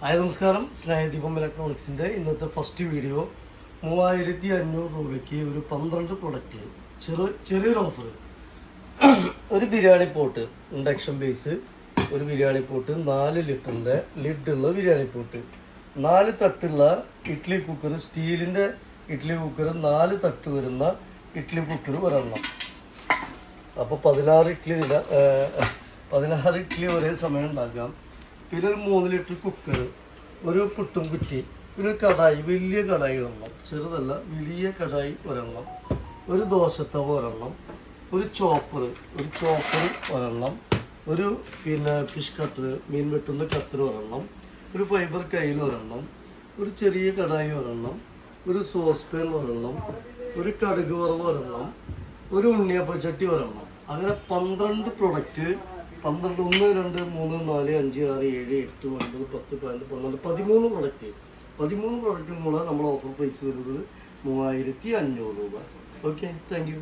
Hi നമസ്കാരം. സ്നേഹദീപം ഇലക്ട്രോണിക്സിന്റെ ഇന്നത്തെ first video. മൂവായിരത്തി അഞ്ഞൂറ് രൂപയ്ക്ക് ഒരു പന്ത്രണ്ട് പ്രൊഡക്റ്റ് ചെറു ചെറിയൊരു ഓഫർ ഒരു ബിരിയാണി പോട്ട് ഇൻഡക്ഷൻ ബേസ് ഒരു ബിരിയാണി പോട്ട് നാല് ലിറ്ററിന്റെ ലിഡുള്ള ബിരിയാണി പോട്ട്. നാല് തട്ടുള്ള ഇഡ്ഡലി കുക്കർ സ്റ്റീലിന്റെ ഇഡ്ഡലി കുക്കർ നാല് തട്ട് വരുന്ന ഇഡ്ഡലി കുക്കർ ഒരെണ്ണം. അപ്പോൾ പതിനാറ് ഇഡ്ഡലി പതിനാറ് ഇഡ്ഡലി ഒരേ സമയം ഉണ്ടാക്കാം. പിന്നെ ഒരു മൂന്ന് ലിറ്റർ കുക്കർ ഒരു പുട്ടും കുറ്റി. പിന്നെ ഒരു കടായി വലിയ കടായി ഒരെണ്ണം ചെറുതല്ല വലിയ കടായി ഒരെണ്ണം ഒരു ദോശത്തവ ഒരെണ്ണം ഒരു ചോപ്പർ ഒരു ചോപ്പർ ഒരെണ്ണം ഒരു പിന്നെ ഫിഷ് കട്ടർ മീൻ വെട്ടുന്ന കത്തർ ഒരെണ്ണം ഒരു ഫൈബർ കയ്യിൽ ഒരെണ്ണം ഒരു ചെറിയ കടായി ഒരെണ്ണം ഒരു സോസ് പാൻ ഒരെണ്ണം ഒരു കടുക് വറവ് ഒരെണ്ണം ഒരു ഉണ്ണിയപ്പച്ചട്ടി ഒരെണ്ണം. അങ്ങനെ പന്ത്രണ്ട് പ്രൊഡക്റ്റ് പന്ത്രണ്ട് ഒന്ന് രണ്ട് മൂന്ന് നാല് അഞ്ച് ആറ് ഏഴ് എട്ട് ഒൻപത് പത്ത് പതിനൊന്ന് പന്ത്രണ്ട് പതിമൂന്ന് പ്രൊഡക്റ്റ് പതിമൂന്ന് പ്രൊഡക്റ്റും കൂടെ നമ്മൾ ഓഫർ പ്രൈസ് വരുന്നത് മൂവായിരത്തി അഞ്ഞൂറ് രൂപ. Okay thank you